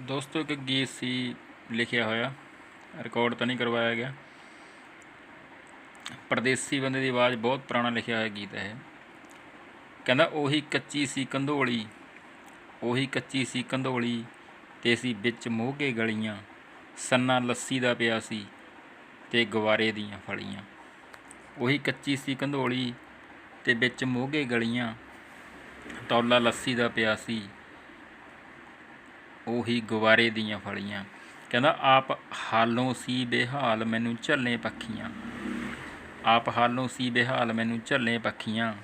ਦੋਸਤੋ, ਇੱਕ ਗੀਤ ਸੀ ਲਿਖਿਆ ਹੋਇਆ। ਰਿਕਾਰਡ ਤਾਂ ਨਹੀਂ ਕਰਵਾਇਆ ਗਿਆ। ਪਰਦੇਸੀ ਬੰਦੇ ਦੀ ਆਵਾਜ਼ ਬਹੁਤ ਪੁਰਾਣਾ ਲਿਖਿਆ ਹੋਇਆ ਗੀਤ ਹੈ ਇਹ। ਕਹਿੰਦਾ, ਉਹੀ ਕੱਚੀ ਸੀ ਕੰਧੋਲੀ, ਉਹੀ ਕੱਚੀ ਸੀ ਕੰਧੋਲੀ, ਤੇ ਸੀ ਵਿੱਚ ਮੋਹਗੇ ਗਲੀਆਂ, ਸੰਨਾ ਲੱਸੀ ਦਾ ਪਿਆ ਸੀ ਤੇ ਗਵਾਰੇ ਦੀਆਂ ਫਲੀਆਂ। ਉਹੀ ਕੱਚੀ ਸੀ ਕੰਧੋਲੀ, ਤੇ ਵਿੱਚ ਮੋਹਗੇ ਗਲੀਆਂ, ਤੌਲਾ ਲੱਸੀ ਦਾ ਪਿਆ ਸੀ ਉਹੀ ਗੁਬਾਰੇ ਦੀਆਂ ਫਲੀਆਂ। ਕਹਿੰਦਾ, ਆਪ ਹਾਲੋਂ ਸੀ ਬੇਹਾਲ ਮੈਨੂੰ ਝੱਲੇ ਪੱਖੀਆਂ। ਆਪ ਹਾਲੋਂ ਸੀ ਬੇਹਾਲ ਮੈਨੂੰ ਝੱਲੇ ਪੱਖੀਆਂ।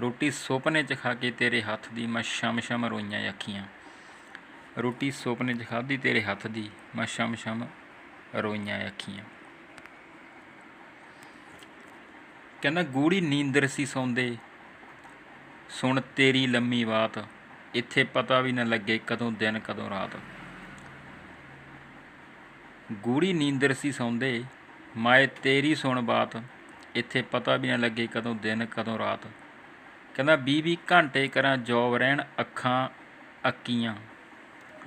ਰੋਟੀ ਸੁਪਨੇ ਚ ਖਾ ਕੇ ਤੇਰੇ ਹੱਥ ਦੀ ਮੈਂ ਸ਼ਮ ਸ਼ਮ ਰੋਈਆਂ ਅੱਖੀਆਂ। ਰੋਟੀ ਸੁਪਨੇ ਚ ਖਾਧੀ ਤੇਰੇ ਹੱਥ ਦੀ ਮੈਂ ਸ਼ਮ ਸ਼ਮ ਰੋਈਆਂ ਅੱਖੀਆਂ। ਕਹਿੰਦਾ ਗੂੜੀ ਨੀਂਦਰ ਸੀ ਸੌਂਦੇ। ਸੁਣ ਤੇਰੀ ਲੰਮੀ ਬਾਤ। ਇੱਥੇ ਪਤਾ ਵੀ ਨਾ ਲੱਗੇ ਕਦੋਂ ਦਿਨ, ਕਦੋਂ ਰਾਤ। ਗੂੜੀ ਨੀਂਦਰ ਸੀ ਸੌਂਦੇ, ਮਾਏ ਤੇਰੀ ਸੁਣ ਬਾਤ, ਇੱਥੇ ਪਤਾ ਵੀ ਨਾ ਲੱਗੇ ਕਦੋਂ ਦਿਨ, ਕਦੋਂ ਰਾਤ। ਕਹਿੰਦਾ 20 ਘੰਟੇ ਕਰਾਂ ਜੋਬ ਰਹਿਣ ਅੱਖਾਂ ਅੱਕੀਆਂ।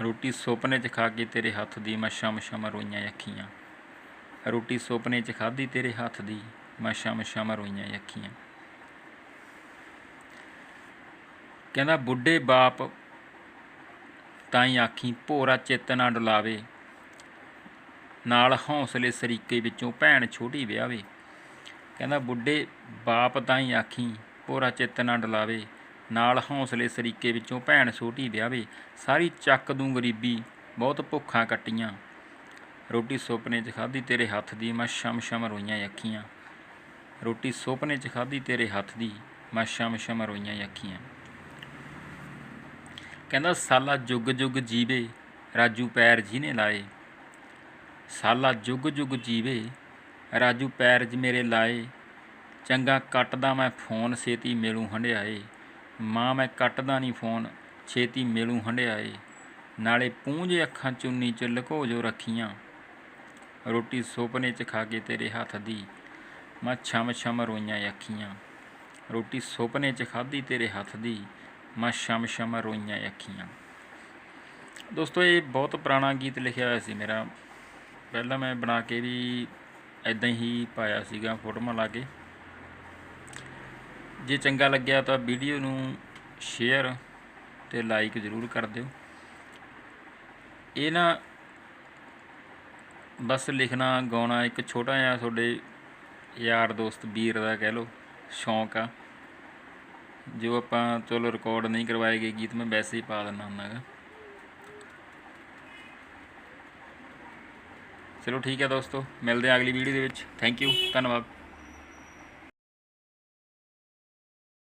ਰੋਟੀ ਸੁਪਨੇ 'ਚ ਖਾ ਕੇ ਤੇਰੇ ਹੱਥ ਦੀ, ਮੈਂ ਸ਼ਮ ਸ਼ਮ ਰੋਈਆਂ ਅੱਖੀਆਂ। ਰੋਟੀ ਸੁਪਨੇ 'ਚ ਖਾਧੀ ਤੇਰੇ ਹੱਥ ਦੀ, ਮੈਂ ਸ਼ਮ ਸ਼ਮ ਰੋਈਆਂ ਅੱਖੀਆਂ। ਕਹਿੰਦਾ, ਬੁੱਢੇ ਬਾਪ ਤਾਈ ਆਖੀ ਭੋਰਾ ਚਿੱਤ ਨਾ ਡੁਲਾਵੇ, ਨਾਲ ਹੌਸਲੇ ਸਰੀਕੇ ਵਿੱਚੋਂ ਭੈਣ ਛੋਟੀ ਵਿਆਵੇ। ਕਹਿੰਦਾ, ਬੁੱਢੇ ਬਾਪ ਤਾਈ ਆਖੀ ਭੋਰਾ ਚਿੱਤ ਨਾ ਡੁਲਾਵੇ, ਨਾਲ ਹੌਸਲੇ ਸਰੀਕੇ ਵਿੱਚੋਂ ਭੈਣ ਛੋਟੀ ਵਿਆਵੇ। ਸਾਰੀ ਚੱਕ ਦੂੰ ਗਰੀਬੀ, ਬਹੁਤ ਭੁੱਖਾਂ ਕੱਟੀਆਂ। ਰੋਟੀ ਸੁਪਨੇ 'ਚ ਖਾਧੀ ਤੇਰੇ ਹੱਥ ਦੀ, ਮੈਂ ਸ਼ਮ ਸ਼ਮ ਰੋਈਆਂ ਅੱਖੀਆਂ। ਰੋਟੀ ਸੁਪਨੇ 'ਚ ਖਾਧੀ ਤੇਰੇ ਹੱਥ ਦੀ, ਮੈਂ ਸ਼ਮ ਸ਼ਮ ਰੋਈਆਂ ਅੱਖੀਆਂ। ਕਹਿੰਦਾ, ਸਾਲਾ ਜੁਗ ਜੁਗ ਜੀਵੇ, ਰਾਜੂ ਪੈਰ ਜੀ ਨੇ ਲਾਏ। ਸਾਲਾ ਜੁਗ ਜੁਗ ਜੀਵੇ, ਰਾਜੂ ਪੈਰ ਜ ਮੇਰੇ ਲਾਏ। ਚੰਗਾ ਕੱਟਦਾ ਮੈਂ ਫੋਨ, ਛੇਤੀ ਮਿਲੂ ਹੰਡਿਆਏ। ਮਾਂ, ਮੈਂ ਕੱਟਦਾ ਨਹੀਂ ਫੋਨ, ਛੇਤੀ ਮਿਲੂ ਹੰਡਿਆਏ। ਨਾਲੇ ਪੂੰਝ ਅੱਖਾਂ ਚੁੰਨੀ ਚ ਲਕੋ ਜੋ ਰੱਖੀਆਂ। ਰੋਟੀ ਸੁਪਨੇ ਚ ਖਾ ਕੇ ਤੇਰੇ ਹੱਥ ਦੀ। ਮੈਂ ਛਮ ਛਮ ਰੋਈਆਂ ਅੱਖੀਆਂ। ਰੋਟੀ ਸੁਪਨੇ ਚ ਖਾਧੀ ਤੇਰੇ ਹੱਥ ਦੀ। ਮੈਂ ਸ਼ਮ ਸ਼ਮ ਰੋਈਆਂ ਅੱਖੀਆਂ ਦੋਸਤੋ, ਇਹ ਬਹੁਤ ਪੁਰਾਣਾ ਗੀਤ ਲਿਖਿਆ ਹੋਇਆ ਸੀ ਮੇਰਾ। ਪਹਿਲਾਂ ਮੈਂ ਬਣਾ ਕੇ ਵੀ ਐਦਾਂ ਹੀ ਪਾਇਆ ਸੀਗਾ ਫੋਟੋਆਂ ਲਾ ਕੇ। ਜੇ ਚੰਗਾ ਲੱਗਿਆ ਤਾਂ ਵੀਡੀਓ ਨੂੰ ਸ਼ੇਅਰ ਤੇ ਲਾਈਕ ਜ਼ਰੂਰ ਕਰ ਦਿਓ। ਇਹ ਨਾ ਬਸ ਲਿਖਣਾ, ਗਾਉਣਾ ਇੱਕ ਛੋਟਾ ਜਿਹਾ ਤੁਹਾਡੇ ਯਾਰ ਦੋਸਤ ਵੀਰ ਦਾ ਕਹਿ ਲਓ ਸ਼ੌਂਕ ਆ। ਜੋ ਆਪਾਂ ਚਲੋ ਰਿਕਾਰਡ ਨਹੀਂ ਕਰਵਾਏ ਗਏ ਗੀਤ, ਮੈਂ ਵੈਸੇ ਹੀ ਪਾ ਦਿੰਦਾ ਹੁੰਦਾ ਗਾ ਚਲੋ ਠੀਕ ਹੈ ਦੋਸਤੋ, ਮਿਲਦੇ ਹਾਂ ਅਗਲੀ ਵੀਡੀਓ ਦੇ ਵਿੱਚ। ਥੈਂਕ ਯੂ ਧੰਨਵਾਦ।